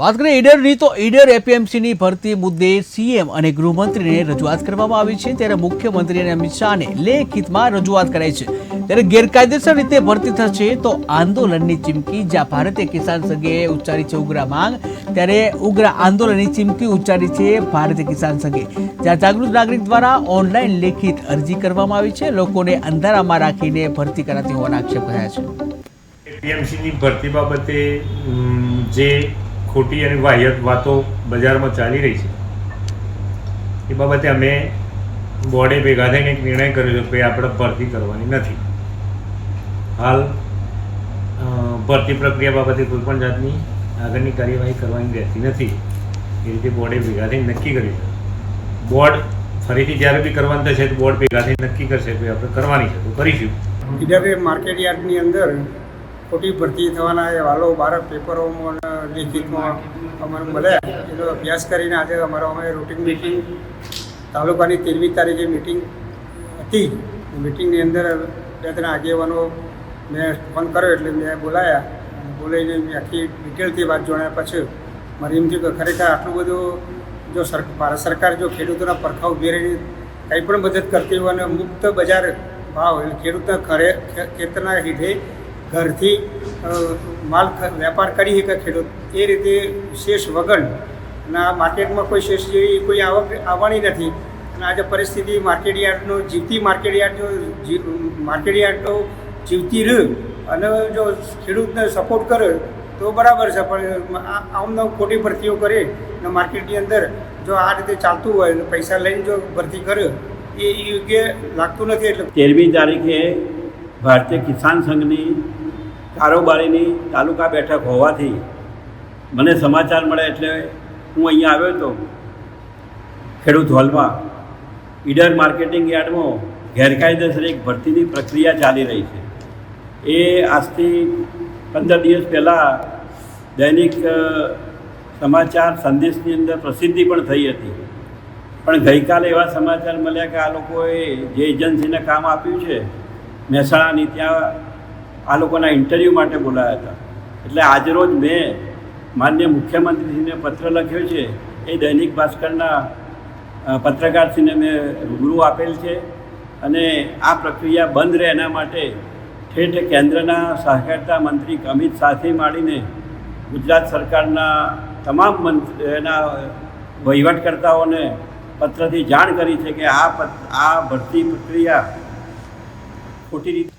વાત કરીએ ઈડરની, તો ઈડર એપીએમસીની ભરતી મુદ્દે સીએમ અને ગૃહમંત્રીને રજૂઆત કરવામાં આવી છે. ત્યારે મુખ્યમંત્રી અને અમિત શાહને લેખિતમાં રજૂઆત કરાઈ છે. ત્યારે ગેરકાયદેસર રીતે ભરતી થશે તો આંદોલનની ચીમકી, જ્યાં ભારતીય કિસાન સંઘે ઉચ્ચારી છે ઉગ્ર માંગ, ત્યારે ઉગ્ર આંદોલનની ચીમકી ઉચ્ચારી છે ભારતીય કિસાન સંઘે. જ્યાં જાગૃત નાગરિક દ્વારા ઓનલાઈન લેખિત અરજી કરવામાં આવી છે. લોકોને અંધારામાં રાખીને ભરતી કરાતી હોવાના આક્ષેપ થયા છે. એપીએમસીની ભરતી બાબતે જે ખોટી અને વાહ્યત વાતો બજારમાં ચાલી રહી છે. એ બાબતે અમે બોર્ડે ભેગા થઈને એક નિર્ણય કર્યો છે કે આપણે ભરતી કરવાની નથી. હાલ ભરતી પ્રક્રિયા બાબતે કોઈ પણ જાતની આગળની કાર્યવાહી કરવાની રહેતી નથી. એ રીતે બોર્ડે ભેગા થઈને નક્કી કર્યું બોર્ડ ફરીથી જ્યારે બી કરવાનું થશે તો બોર્ડ ભેગા થઈને નક્કી કરશે કે આપણે કરવાની છે તો કરીશું. ઈડરે માર્કેટ યાર્ડની અંદર ખોટી ભરતી થવાના અહેવાલો બાર પેપરોમાં લેખિતમાં અમને મળ્યા એનો અભ્યાસ કરીને આજે અમારો અમે રૂટિન મિટિંગ, તાલુકાની તેરમી તારીખે મિટિંગ હતી. મિટિંગની અંદર બે ત્રણ આગેવાનો મેં ફોન કર્યો એટલે મેં બોલાયા. બોલાવીને મેં આખી ડિટેલથી વાત જોડાયા પછી મારે એમ થયું કે ખરેખર આટલું બધું જો ભારત સરકાર જો ખેડૂતોના પરખાવ ઊભી કંઈ પણ મદદ કરતી હોય અને મુક્ત બજાર ભાવ, એટલે ખેડૂતના ખરે ખેતરના હીધે ઘરથી માલ વેપાર કરી શકે ખેડૂત. એ રીતે શેષ વગર અને આ માર્કેટમાં કોઈ શેષ જેવી કોઈ આવક, આવવાની નથી. અને આજે પરિસ્થિતિ માર્કેટ યાર્ડનો જીવતી માર્કેટ યાર્ડ જો માર્કેટ યાર્ડનો જીવતી રહ્યું અને જો ખેડૂતને સપોર્ટ કરે તો બરાબર છે, પણ આ- આમ ખોટી ભરતીઓ કરે અને માર્કેટની અંદર જો આ રીતે ચાલતું હોય અને પૈસા લઈને જો ભરતી કરે, એ યોગ્ય લાગતું નથી એટલે તેરમી તારીખે ભારતીય કિસાન સંઘની કારોબારીની તાલુકા બેઠક હોવાથી મને સમાચાર મળે એટલે હું અહીંયા આવ્યો હતો ખેડૂત હોલમાં ઈડર માર્કેટિંગ યાર્ડમાં ગેરકાયદેસર એક ભરતીની પ્રક્રિયા ચાલી રહી છે. એ આજથી પંદર દિવસ પહેલાં દૈનિક સમાચાર સંદેશની અંદર પ્રસિદ્ધિ પણ થઈ હતી. પણ ગઈકાલે એવા સમાચાર મળ્યા કે આ લોકોએ જે એજન્સીને કામ આપ્યું છે, મહેસાણાની ત્યાં આ લોકોના ઇન્ટરવ્યૂ માટે બોલાયા હતા. એટલે આજરોજ મેં માન્ય મુખ્યમંત્રીશ્રીને પત્ર લખ્યો છે. એ દૈનિક ભાસ્કરના પત્રકારશ્રીને મેં રૂબરૂ આપેલ છે અને આ પ્રક્રિયા બંધ રહે એના માટે ઠેઠ કેન્દ્રના સહકારતા મંત્રી અમિત શાહથી માંડીને ગુજરાત સરકારના તમામ મંત્ર, એના વહીવટકર્તાઓને પત્રથી જાણ કરી છે કે આ આ ભરતી પ્રક્રિયા ખોટી રીતે